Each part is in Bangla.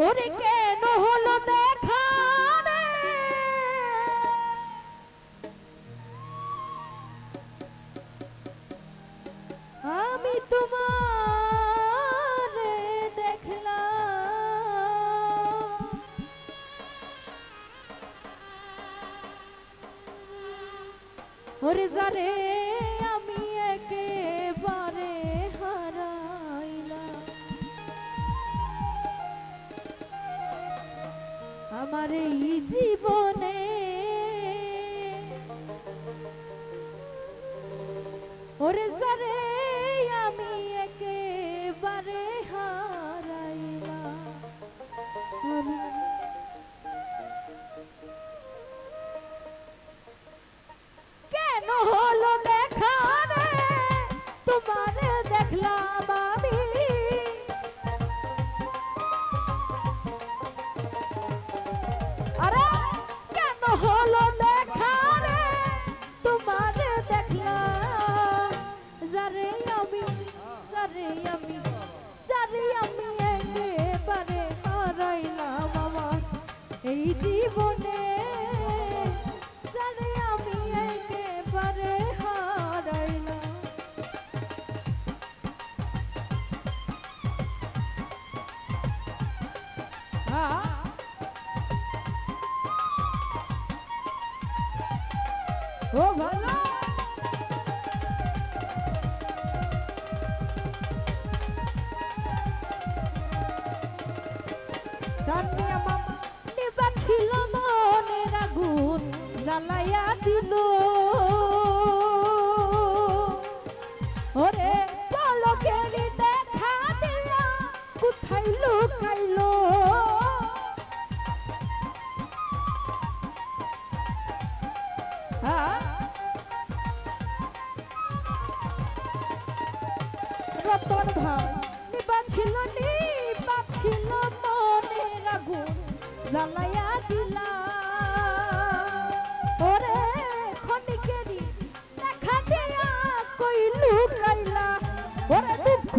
ওরে কেন হলো দেখা? আমি তোমার দেখলাম ওরে যারে এই জীবনে। ওরে যারে ও ভালো। জানি আমার নেবা ছিল মনের আগুন জ্বালাইয়া দিল। রতন ভাই। নিবা ছিল নিবা ছিল জ্বালাইয়া দিলা। ওরে খনিকেরি দেখা দিয়া কইলু রাইলা। ওরে দুঃখ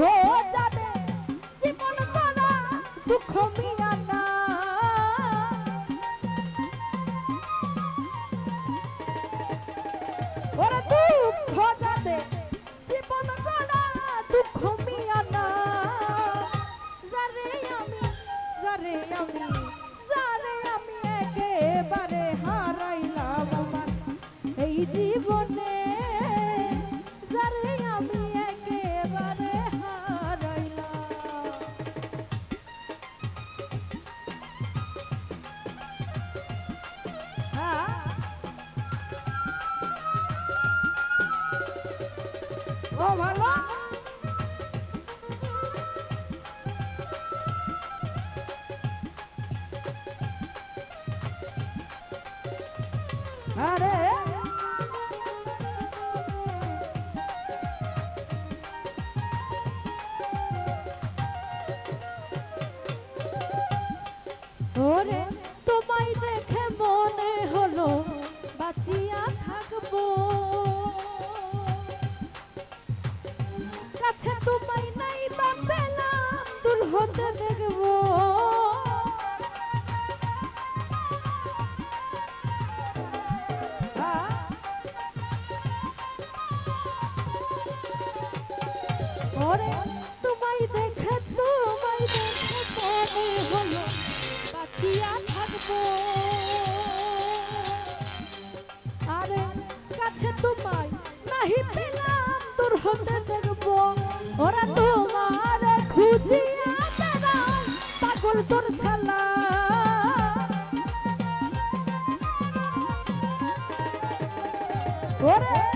যারে আরে ওরে তোমায় দেখে তোমায় দেখে মনে হলো বাঁচিয়া থাকব। আরে, কাছে তোমায় নাহি পেলাম, দূর হতে দেখব। ওরা তোমার খুঁজিয়া বেড়াই পাগল তোর শালা। ওরে